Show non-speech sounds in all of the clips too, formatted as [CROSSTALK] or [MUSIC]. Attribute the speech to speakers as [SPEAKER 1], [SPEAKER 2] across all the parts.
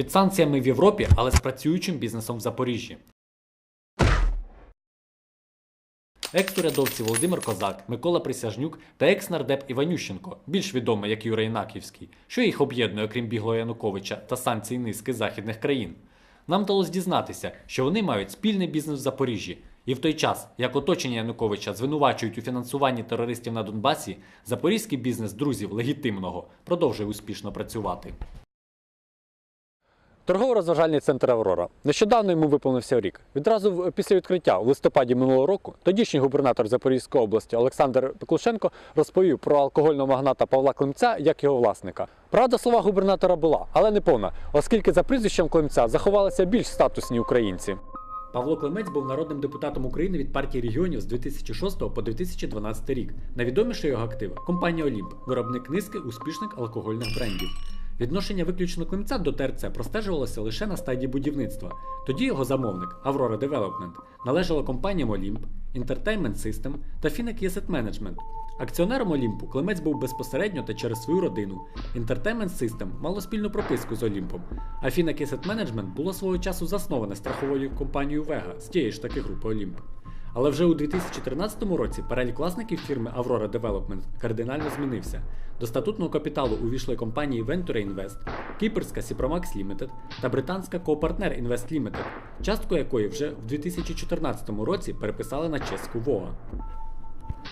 [SPEAKER 1] Під санкціями в Європі, але з працюючим бізнесом в Запоріжжі. Екс-урядовці Володимир Козак, Микола Присяжнюк та екс-нардеп Іванющенко, більш відомий як Юрій Інаківський, що їх об'єднує, крім біглого Януковича та санкцій низки західних країн. Нам вдалося дізнатися, що вони мають спільний бізнес в Запоріжжі. І в той час, як оточення Януковича звинувачують у фінансуванні терористів на Донбасі, запорізький бізнес друзів легітимного продовжує успішно працювати. Торгово-розважальний центр Аврора. Нещодавно йому виповнився рік. Відразу після відкриття у листопаді минулого року тодішній губернатор Запорізької області Олександр Пеклушенко розповів про алкогольного магната Павла Климця як його власника. Правда, слова губернатора була, але не повна, оскільки за прізвищем Климця заховалися більш статусні українці. Павло Климець був народним депутатом України від партії регіонів з 2006 по 2012 рік. Найвідоміший його актив компанія Олімп, виробник низки успішних алкогольних брендів. Відношення виключно Климця до ТРЦ простежувалося лише на стадії будівництва. Тоді його замовник Aurora Development належала компаніям Olymp, Entertainment System та Finec Asset Management. Акціонером Олімпу Климець був безпосередньо та через свою родину. Entertainment System мало спільну прописку з Олімпом, а Finec Asset Management було свого часу засноване страховою компанією Vega з тієї ж таки групи Олімп. Але вже у 2013 році перелік власників фірми Aurora Development кардинально змінився. До статутного капіталу увійшли компанії Venture Invest, Кіперська Cipromax Limited та британська Copartner Invest Limited, частку якої вже в 2014 році переписали на чеську ВОА.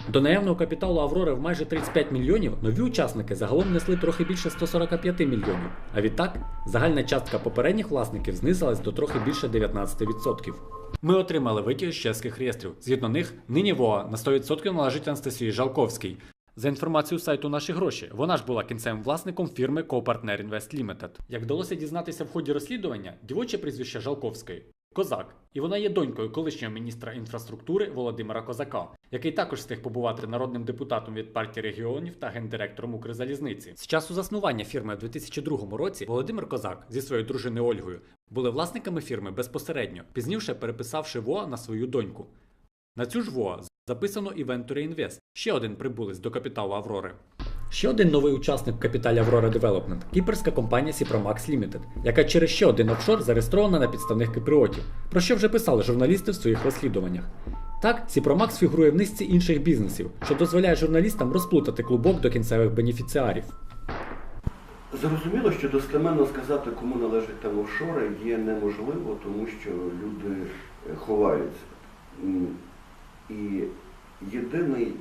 [SPEAKER 1] До наявного капіталу Аврори в майже 35 мільйонів нові учасники загалом несли трохи більше 145 мільйонів. А відтак загальна частка попередніх власників знизилась до трохи більше 19%. Ми отримали витяг з чеських реєстрів. Згідно них, нині ВОА на 100% належить Анастасії Жалковській. За інформацією сайту наші гроші, вона ж була кінцевим власником фірми Co-Partner Invest Limited. Як вдалося дізнатися в ході розслідування, дівоче прізвище Жалковської Козак, і вона є донькою колишнього міністра інфраструктури Володимира Козака, який також встиг побувати народним депутатом від партії регіонів та гендиректором Укрзалізниці. З часу заснування фірми в 2002 році Володимир Козак зі своєю дружиною Ольгою були власниками фірми безпосередньо, пізніше переписавши ВОА на свою доньку. На цю ж ВОА записано і Venture Invest, ще один прибулець до капіталу Аврори. Ще один новий учасник в капіталі Aurora Development – кіпрська компанія Cipromax Limited, яка через ще один офшор зареєстрована на підставних киприотів, про що вже писали журналісти в своїх розслідуваннях. Так, Cipromax фігурує в низці інших бізнесів, що дозволяє журналістам розплутати клубок до кінцевих бенефіціарів.
[SPEAKER 2] Зрозуміло, що достеменно сказати, кому належать там офшори, є неможливо, тому що люди е, ховаються. І єдиний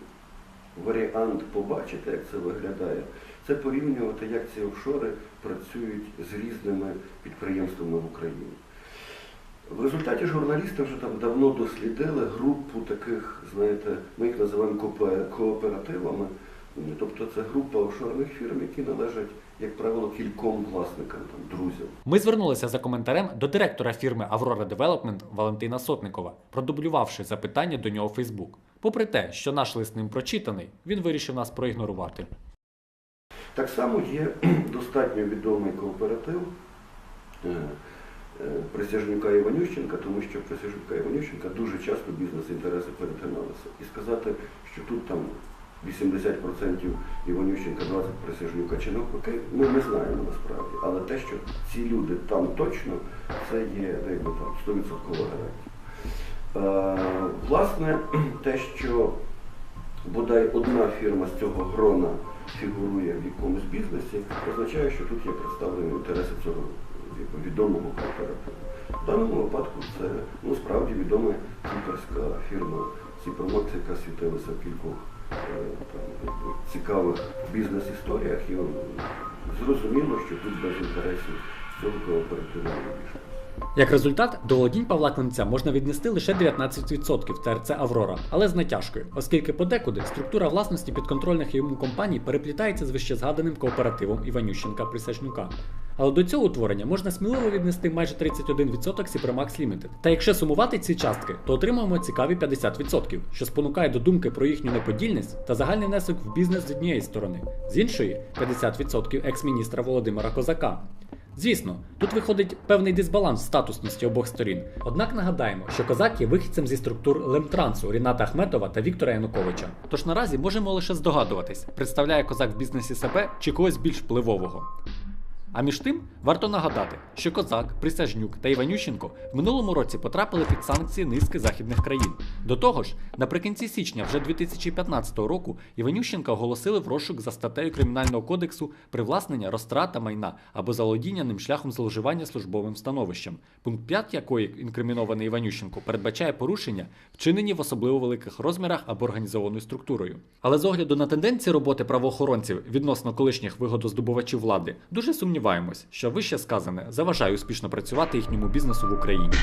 [SPEAKER 2] варіант побачити, як це виглядає, це порівнювати, як ці офшори працюють з різними підприємствами в Україні. В результаті журналісти вже там давно дослідили групу таких, знаєте, ми їх називаємо кооперативами. Тобто це група офшорних фірм, які належать, як правило, кільком власникам, там, друзям.
[SPEAKER 1] Ми звернулися за коментарем до директора фірми Aurora Development Валентина Сотникова, продублювавши запитання до нього у Facebook. Попри те, що наш лист ним прочитаний, він вирішив нас проігнорувати.
[SPEAKER 2] Так само є [CLEARS THROAT] достатньо відомий кооператив е, е, Присяжнюка Іванющенка, тому що Присяжнюка Іванющенка дуже часто бізнес-інтереси перетиналися. І сказати, що тут там 80% Іванющенка, 20% Присяжнюка чи навпаки, ми не знаємо насправді. Але те, що ці люди там точно, це є якби, там, 100% гарантія. Е, Власне, [CLEARS THROAT] те, що бодай одна фірма з цього грона фігурує в якомусь бізнесі, означає, що тут є представлені інтереси цього відомого кооперативу. В даному випадку це ну, справді відома кіперська фірма Сіпромакс, яка світилася в кількох е, там, цікавих бізнес-історіях, і ну, зрозуміло, що тут без інтересів цього кооперативу не обійшлося.
[SPEAKER 1] Як результат, до володінь Павла Климця можна віднести лише 19% ТРЦ Аврора, але з натяжкою, оскільки подекуди структура власності підконтрольних йому компаній переплітається з вищезгаданим кооперативом Іванющенка Присяжнюка. Але до цього утворення можна сміливо віднести майже 31% Cipromax Limited. Та якщо сумувати ці частки, то отримаємо цікаві 50%, що спонукає до думки про їхню неподільність та загальний внесок в бізнес з однієї сторони, з іншої 50% екс-міністра Володимира Козака. Звісно, тут виходить певний дисбаланс статусності обох сторін. Однак нагадаємо, що козак є вихідцем зі структур Лемтрансу Ріната Ахметова та Віктора Януковича. Тож наразі можемо лише здогадуватись, представляє козак в бізнесі себе чи когось більш впливового. А між тим варто нагадати, що Козак, Присяжнюк та Іванющенко в минулому році потрапили під санкції низки західних країн. До того ж, наприкінці січня вже 2015 року Іванющенка оголосили в розшук за статтею Кримінального кодексу привласнення, розтрата майна або заволодіння ним шляхом зловживання службовим становищем. Пункт 5 якої інкримінований Іванющенко передбачає порушення, вчинені в особливо великих розмірах або організованою структурою. Але з огляду на тенденції роботи правоохоронців відносно колишніх вигодоздобувачів влади, дуже сумніваємось, що вище сказане заважає успішно працювати їхньому бізнесу в Україні.